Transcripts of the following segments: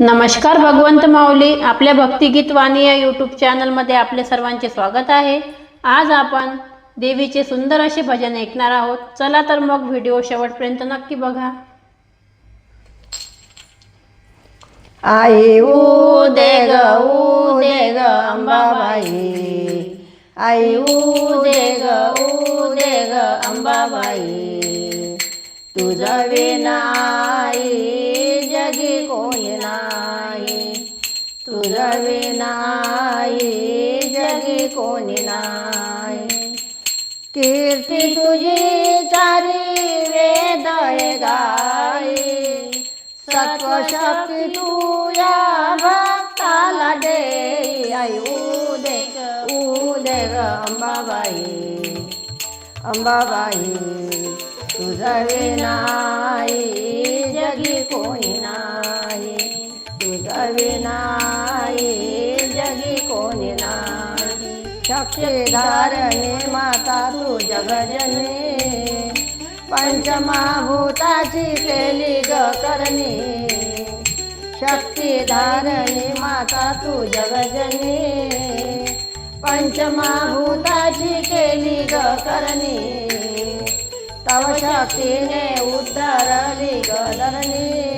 नमस्कार भगवंत माऊली आपल्या भक्तिगीत वाणी या यूट्यूब चॅनलमध्ये आपले सर्वांचे स्वागत आहे. आज आपण देवीचे सुंदर असे भजन ऐकणार आहोत. चला तर मग व्हिडिओ शेवटपर्यंत नक्की बघा. आई दे ग उदे ग अंबाबाई. आई दे ग उदे ग अंबाबाई. तुझं विनाई जगी कोणी नाही. तुझ विनाई जगी कोणी नाही. कीर्ती तुझी चारी वेद गाई. सत्वशक्ती तुझ्या भक्ताला दे. आई उदे उदे अंबाबाई. अंबाबाई तुझा विनाई जगी कोणी नाही तुझा विनाई जगी कोणी नाही शक्तिधारणे माता तू जगजने पंचमहाभूताची केली ग करणी. शक्तिधारणी माता तू जगजने पंचमाभूताची केली ग करणी. तव शक्तीने उद्धरली ग धरणी.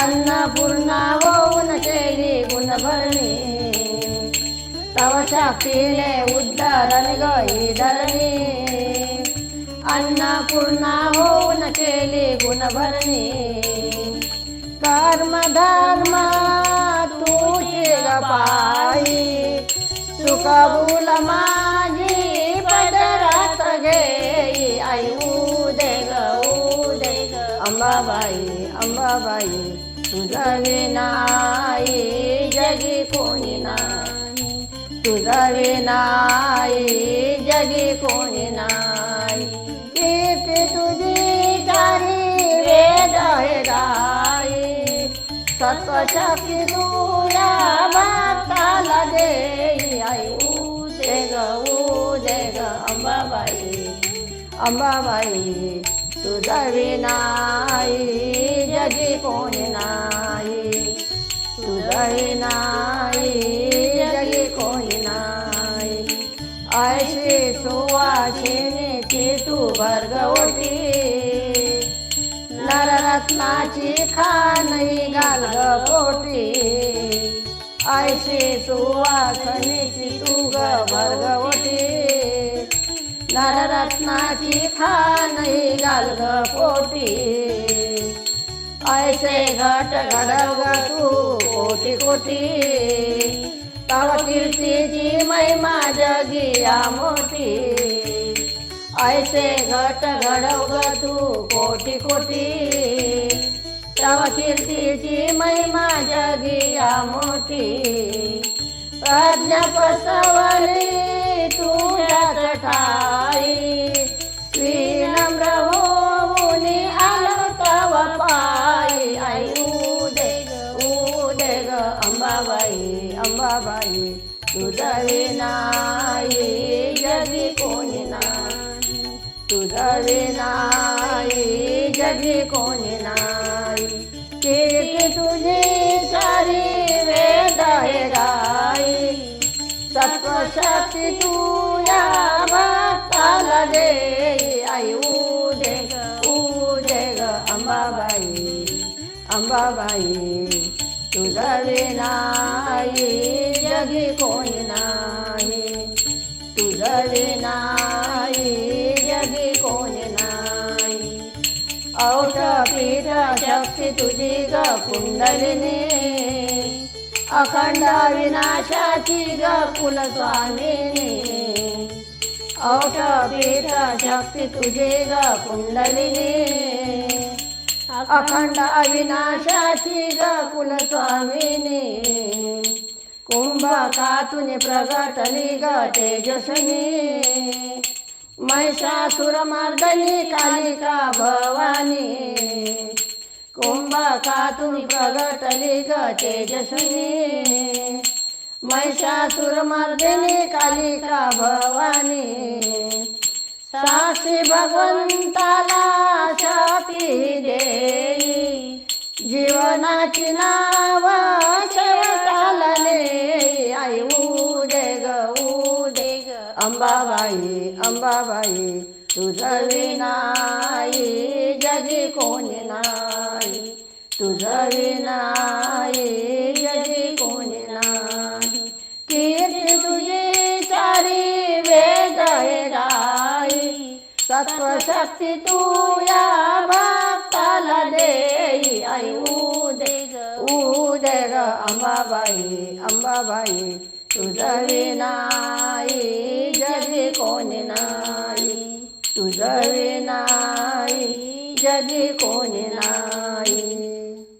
अन्नपूर्णा होऊन केली गुणभरणी. तव शक्तीने उद्धरली गई धरणी. अन्नपूर्णा होऊन केली गुणभरणी. कर्म धर्म तुझे ग पायी माझी पदरात घे आई उदे ग उदे ग. अंबाबाई अंबाबाई तुझा विनाई जगी कोणी नाही. तुझा विनाई जगी कोणी नाही. कीर्ती तुझी चारी वेद हे गाई सत्वशक्ती तुझ्या भक्ताला दे आई उदे ग उदे ग अंबाबाई अंबाबाई तुझं विनाई जगी कोणी नाही तुझं विनाई जगी कोणी नाही ऐशी सुवासिनीची तू भरगवटी नररत्नाची खानही घाल ग पोटी ऐशी सुवासनीची तू ग भरगवटी नररत्नाची खानही घाल ग पोटी ऐसे घट घडव ग तू कोटी कोटी. तव कीर्तीची महिमा जगिया मोठी. ऐसे घट घडव ग तू कोटी कोटी. तव कीर्तीची महिमा जगिया मोठी. प्रज्ञा पसवली तुझ्यात ठाई. विनम्र होऊनी आलो तव पायी आई उदे ग उदे ग अंबाबाई अंबाबाई तुझं विनाई जगी कोणी नाही. तुझं विनाई जगी कोणी नाही. कीर्ती तुझी सारी वेद हे गाई सत्वशक्ती तुझ्या भक्ताला दे. आई उदे ग उदे ग अंबाबाई अंबाबाई. तुझं विनाई जगी कोणी नाही. तुझा विनाई जगी कोणी औष पीठ शक्ती तुझी ग कुंडलिनी अखंड विनाशाची ग कुलस्वामिनी औष पीठ शक्ती तुझी ग कुंडलिनी अखंड अविनाशाची ग कुलस्वामिनी कुंभकातून प्रगटली ग तेजस्विनी। महिषासुरमर्दनी कालिका भवानी। कुंभकातून प्रगटली ग तेजस्विनी। महिषासुरमर्दिनी कालिका भवानी। साक्षी भगवंताला शापी देई। जीवनाची नाव शेवटाला आई उदे गऊ अंबाबाई अंबाबाई तुझं विनाई जगी कोणी नाही. तुझं विनाई जगी कोणी नाही. कीर्ती तुझी चारी वेद राई गाई. सत्वशक्ती तू या भक्ताला देई. आई उदे उदे ग अंबाबाई अंबाबाई तुझं विनाई जगी कोणी नाही? तुझ विनाई जगी कोणी नाही?